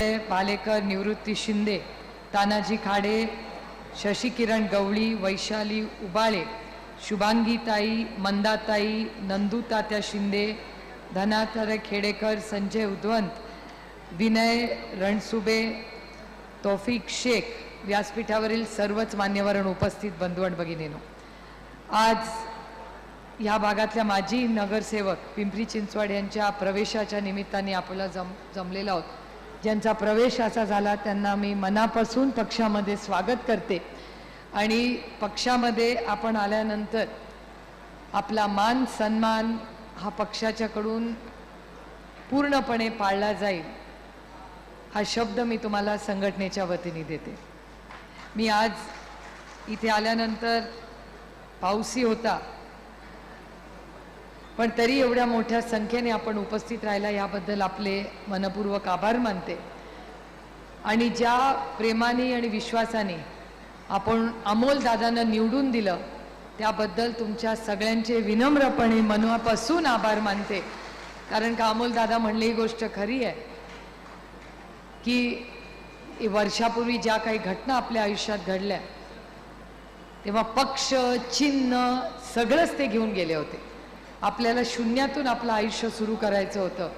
पालेकर निवृत्ती शिंदे तानाजी खाडे शशिकिरण गवळी वैशाली उबाळे शुभांगीताई मंदाताई नंदुतात्या शिंदे धनाथर खेडेकर संजय उद्वंत विनय रणसुबे तौफिक शेख व्यासपीठावरील सर्वच मान्यवरण उपस्थित बंधू आणि भगिनीनो. आज ह्या भागातल्या माजी नगरसेवक पिंपरी चिंचवड यांच्या प्रवेशाच्या निमित्ताने आपल्याला जम जमलेला आहोत. ज्यांचा प्रवेश असा झाला त्यांना मी मनापासून पक्षामध्ये स्वागत करते. आणि पक्षामध्ये आपण आल्यानंतर आपला मान सन्मान हा पक्षाच्याकडून पूर्णपणे पाळला जाईल हा शब्द मी तुम्हाला संघटनेच्या वतीने देते. मी आज इथे आल्यानंतर पाऊसी होता. पण तरी एवढ्या मोठ्या संख्येने आपण उपस्थित राहिला याबद्दल आपले मनपूर्वक आभार मानते. आणि ज्या प्रेमाने आणि विश्वासाने आपण अमोल दादांना निवडून दिलं त्याबद्दल तुमच्या सगळ्यांचे विनम्रपणे मनापासून आभार मानते. कारण का अमोल दादा म्हणले ही गोष्ट खरी आहे की वर्षापूर्वी ज्या काही घटना आपल्या आयुष्यात घडल्या तेव्हा पक्ष चिन्ह सगळंच ते घेऊन गेले होते. आपल्याला शून्यातून आपलं आयुष्य सुरू करायचं होतं.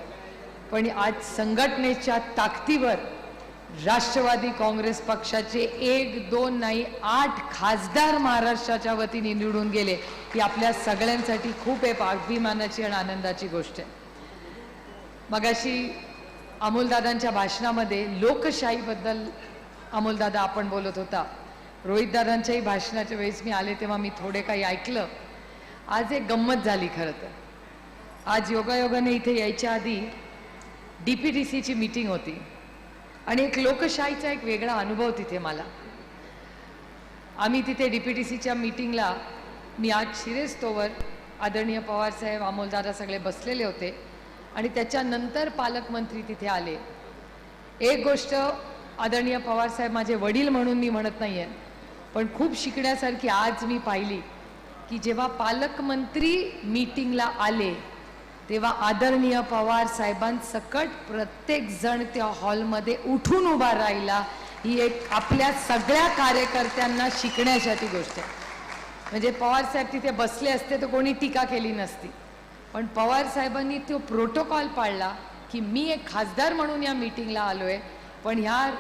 पण आज संघटनेच्या ताकदीवर राष्ट्रवादी काँग्रेस पक्षाचे एक दोन नाही आठ खासदार महाराष्ट्राच्या वतीने निवडून गेले. ही आपल्या सगळ्यांसाठी खूप एक अभिमानाची आणि आनंदाची गोष्ट आहे. मगाशी अमोलदादांच्या भाषणामध्ये लोकशाहीबद्दल अमोलदादा आपण बोलत होता. रोहितदादांच्याही भाषणाच्या वेळेस मी आले तेव्हा मी थोडे काही ऐकलं. आज एक गंमत झाली खरं तर. आज योगायोगाने इथे यायच्या आधी डी पी टी सीची मीटिंग होती. आणि एक लोकशाहीचा एक वेगळा अनुभव तिथे मला. आम्ही तिथे डी पी टी सीच्या मीटिंगला मी आज शिरेस्तोवर आदरणीय पवारसाहेब अमोलदादा सगळे बसलेले होते. आणि त्याच्यानंतर पालकमंत्री तिथे आले. एक गोष्ट आदरणीय पवारसाहेब माझे वडील म्हणून मी म्हणत नाही आहे पण खूप शिकण्यासारखी आज मी पाहिली. की जेव्हा पालकमंत्री मीटिंगला आले तेव्हा आदरणीय पवार साहेबांसकट प्रत्येक जण त्या हॉलमध्ये उठून उभा राहिला. ही एक आपल्या सगळ्या कार्यकर्त्यांना शिकण्यासाठी गोष्ट आहे. म्हणजे पवार साहेब तिथे बसले असते तर कोणी टीका केली नसती. पण पवार साहेबांनी तो प्रोटोकॉल पाळला की मी एक खासदार म्हणून या मीटिंगला आलो आहे पण ह्या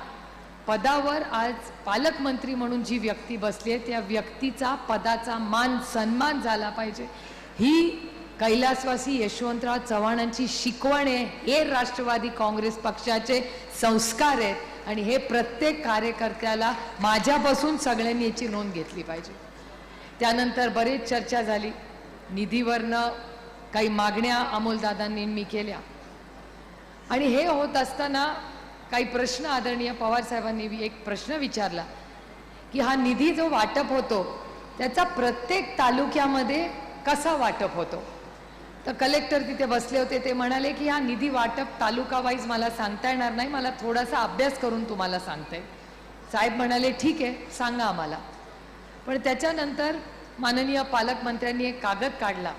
पदावर आज पालकमंत्री म्हणून जी व्यक्ती बसली आहे त्या व्यक्तीचा पदाचा मान सन्मान झाला पाहिजे. ही कैलासवासी यशवंतराव चव्हाणांची शिकवण आहे. हे राष्ट्रवादी काँग्रेस पक्षाचे संस्कार आहेत आणि हे प्रत्येक कार्यकर्त्याला माझ्यापासून सगळ्यांनी याची नोंद घेतली पाहिजे. त्यानंतर बरेच चर्चा झाली. निधीवरनं काही मागण्या अमोलदादांनी मी केल्या. आणि हे होत असताना काही प्रश्न आदरणीय पवार साहेबांनी एक प्रश्न विचारला की हा निधी जो वाटप होतो त्याचा प्रत्येक तालुक्यामध्ये कसा वाटप होतो? तर कलेक्टर तिथे बसले होते ते म्हणाले की हा निधी वाटप तालुका वाईज मला सांगता येणार नाही मला थोडासा अभ्यास करून तुम्हाला सांगते. साहेब म्हणाले ठीक आहे सांगा आम्हाला. पण त्याच्यानंतर माननीय पालकमंत्र्यांनी एक कागद काढला.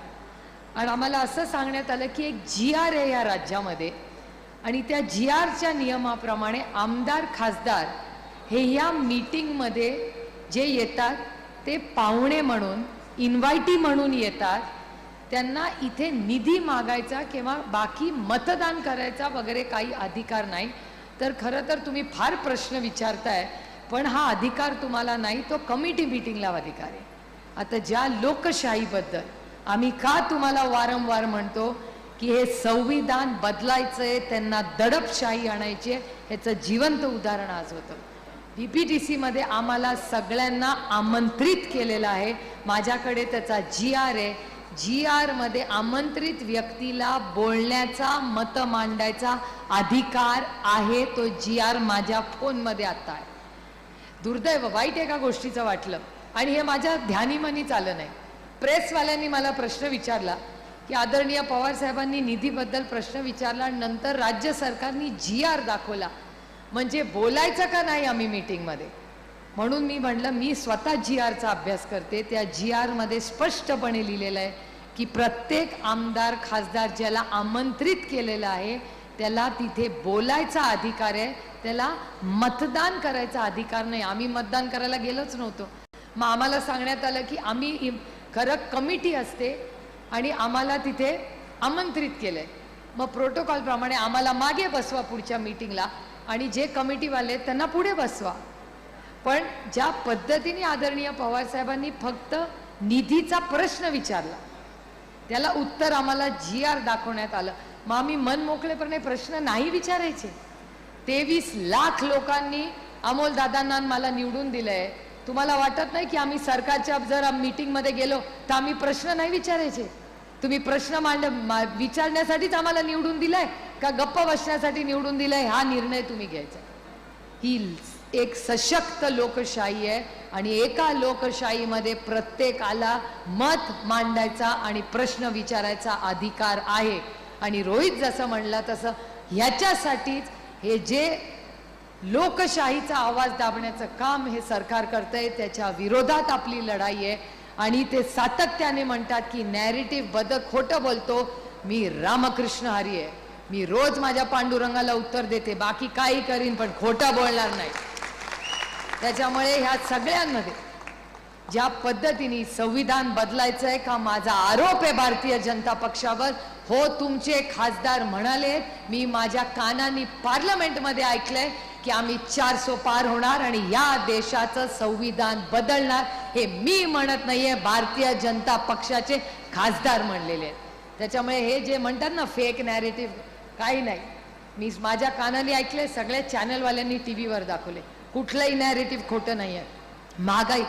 आणि आम्हाला असं सांगण्यात आलं की एक जी आर आहे या राज्यामध्ये आणि त्या जी आरच्या नियमाप्रमाणे आमदार खासदार हे या मीटिंगमध्ये जे येतात ते पाहुणे म्हणून इन्व्हायटी म्हणून येतात. त्यांना इथे निधी मागायचा किंवा बाकी मतदान करायचा वगैरे काही अधिकार नाही. तर खरं तर तुम्ही फार प्रश्न विचारताय पण हा अधिकार तुम्हाला नाही तो कमिटी मिटिंगला अधिकार आहे. आता ज्या लोकशाहीबद्दल आम्ही का तुम्हाला वारंवार म्हणतो की हे संविधान बदलायचंय त्यांना दडपशाही आणायची आहे ह्याचं जिवंत उदाहरण आज होतं. बी पी टी सीमध्ये आम्हाला सगळ्यांना आमंत्रित केलेलं आहे. माझ्याकडे त्याचा जी आर आहे. जी आरमध्ये आमंत्रित व्यक्तीला बोलण्याचा मत मांडायचा अधिकार आहे तो जी आर माझ्या फोनमध्ये आता आहे. दुर्दैव वाईट एका गोष्टीचं वाटलं. आणि हे माझ्या ध्यानीमनीच आलं नाही. प्रेसवाल्यांनी मला प्रश्न विचारला की आदरणीय पवार साहेबांनी निधीबद्दल प्रश्न विचारला नंतर राज्य सरकारनी जी आर दाखवला. म्हणजे बोलायचं का नाही आम्ही मीटिंगमध्ये म्हणून मी म्हटलं मी स्वतः जी आरचा अभ्यास करते. त्या जी आरमध्ये स्पष्टपणे लिहिलेलं आहे की प्रत्येक आमदार खासदार ज्याला आमंत्रित केलेलं आहे त्याला तिथे बोलायचा अधिकार आहे त्याला मतदान करायचा अधिकार नाही. आम्ही मतदान करायला गेलोच नव्हतो. मग आम्हाला सांगण्यात आलं की आम्ही खरं कमिटी असते आणि आम्हाला तिथे आमंत्रित केलं आहे मग प्रोटोकॉलप्रमाणे आम्हाला मागे बसवा पुढच्या मीटिंगला आणि जे कमिटीवाले आहेत त्यांना पुढे बसवा. पण ज्या पद्धतीने आदरणीय पवारसाहेबांनी फक्त निधीचा प्रश्न विचारला त्याला उत्तर आम्हाला जी आर दाखवण्यात आलं. मग आम्ही मन मोकळेपणे प्रश्न नाही विचारायचे. तेवीस लाख लोकांनी अमोलदादांना मला निवडून दिलंय. तुम्हाला वाटत नाही की आम्ही सरकारच्या जर मीटिंगमध्ये गेलो तर आम्ही प्रश्न नाही विचारायचे? तुम्ही प्रश्न मांड मा- विचारण्यासाठीच आम्हाला निवडून दिलाय का गप्प बसण्यासाठी निवडून दिलाय? हा निर्णय तुम्ही घ्यायचा. ही एक सशक्त लोकशाही आहे आणि एका लोकशाहीमध्ये प्रत्येकाला मत मांडायचा आणि प्रश्न विचारायचा अधिकार आहे. आणि रोहित जसं म्हणलं तसं ह्याच्यासाठीच हे जे लोकशाहीचा आवाज दाबण्याचं काम हे सरकार करतंय त्याच्या विरोधात आपली लढाई आहे. आणि ते सातत्याने म्हणतात की नॅरेटिव्ह बदक खोटं बोलतो. मी रामकृष्ण हरी आहे. मी रोज माझ्या पांडुरंगाला उत्तर देते. बाकी काही करीन पण खोटं बोलणार नाही. त्याच्यामुळे ह्या सगळ्यांमध्ये ज्या पद्धतीने संविधान बदलायचं आहे का माझा आरोप आहे भारतीय जनता पक्षावर हो तुमचे खासदार म्हणाले मी माझ्या कानांनी पार्लमेंटमध्ये ऐकलंय की आम्ही चारसो पार होणार आणि या देशाचं संविधान बदलणार हे मी म्हणत नाहीये भारतीय जनता पक्षाचे खासदार म्हणलेले आहेत. त्याच्यामुळे हे जे म्हणतात ना फेक नॅरेटिव्ह काही नाही. मी माझ्या कानाने ऐकले सगळ्या चॅनलवाल्यांनी टी व्हीवर दाखवले. कुठलंही नॅरेटिव्ह खोटं नाही आहे महागाई.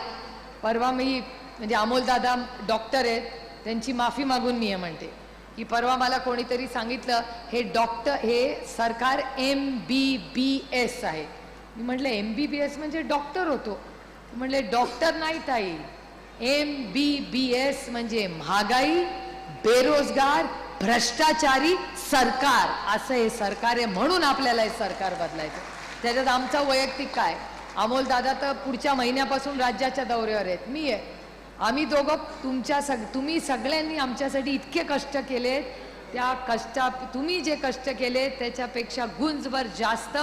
परवा मी म्हणजे अमोलदादा डॉक्टर आहेत त्यांची माफी मागून मी हे म्हणते. की परवा मला कोणीतरी सांगितलं हे डॉक्टर हे सरकार एम बी बी एस आहे. मी म्हटलं एम बी बी एस म्हणजे डॉक्टर होतो. म्हटले म्हणले डॉक्टर नाही ताई. एम बी बी एस म्हणजे महागाई बेरोजगार भ्रष्टाचारी सरकार. असं हे सरकार आहे म्हणून आपल्याला हे सरकार बदलायचं. त्याच्यात आमचा वैयक्तिक काय? अमोल दादा तर पुढच्या महिन्यापासून राज्याच्या दौऱ्यावर आहेत. मी आहे. आम्ही दोघं तुमच्या सग तुम्ही सगळ्यांनी आमच्यासाठी इतके कष्ट केलेत त्या कष्टा तुम्ही जे कष्ट केले त्याच्यापेक्षा गुंजभर जास्त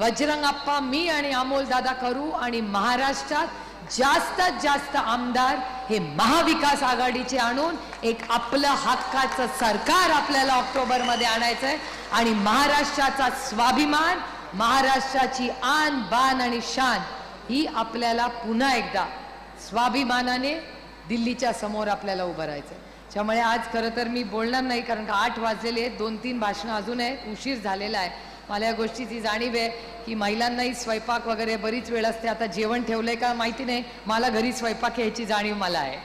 बजरंग आप्पा मी आणि अमोल दादा करू आणि महाराष्ट्रात जास्तीत जास्त आमदार हे महाविकास आघाडीचे आणून एक आपलं हक्काचं सरकार आपल्याला ऑक्टोबरमध्ये आणायचं आहे आणि महाराष्ट्राचा स्वाभिमान महाराष्ट्राची आन बान आणि शान ही आपल्याला पुन्हा एकदा स्वाभिमानाने दिल्लीच्या समोर आपल्याला उभं राहायचं आहे त्यामुळे आज खरं तर मी बोलणार नाही कारण का आठ वाजलेले आहेत दोन तीन भाषणं अजून आहेत उशीर झालेला आहे. मला या गोष्टीची जाणीव आहे की महिलांनाही स्वयंपाक वगैरे बरीच वेळ असते आता जेवण ठेवलं आहे का माहिती नाही मला घरी स्वयंपाक यायची जाणीव मला आहे.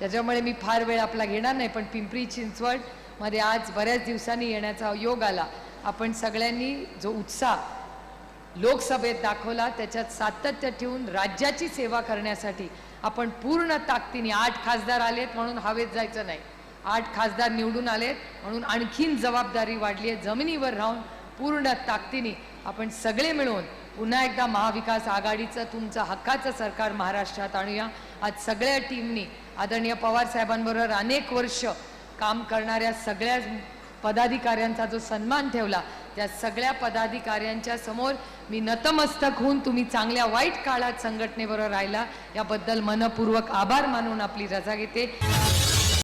त्याच्यामुळे मी फार वेळ आपला घेणार नाही पण पिंपरी चिंचवडमध्ये आज बऱ्याच दिवसांनी येण्याचा योग आला. आपण सगळ्यांनी जो उत्साह लोकसभेत दाखवला त्याच्यात सातत्य ठेवून राज्याची सेवा करण्यासाठी आपण पूर्ण ताकदीने आठ खासदार आलेत म्हणून हवेत जायचं नाही. आठ खासदार निवडून आलेत म्हणून आणखीन जबाबदारी वाढली आहे. जमिनीवर राहून पूर्ण ताकदीने आपण सगळे मिळून पुन्हा एकदा महाविकास आघाडीचं तुमचं हक्काचं सरकार महाराष्ट्रात आणूया. आज सगळ्या टीमनी आदरणीय पवार साहेबांबरोबर अनेक वर्ष काम करणाऱ्या सगळ्या पदाधिकाऱ्यांचा जो सन्मान ठेवला त्या सगळ्या पदाधिकाऱ्यांच्या समोर मी नतमस्तक होऊन तुम्ही चांगल्या वाईट काळात संघटनेबरोबर राहिला. याबद्दल मनपूर्वक आभार मानून आपली रजा घेते.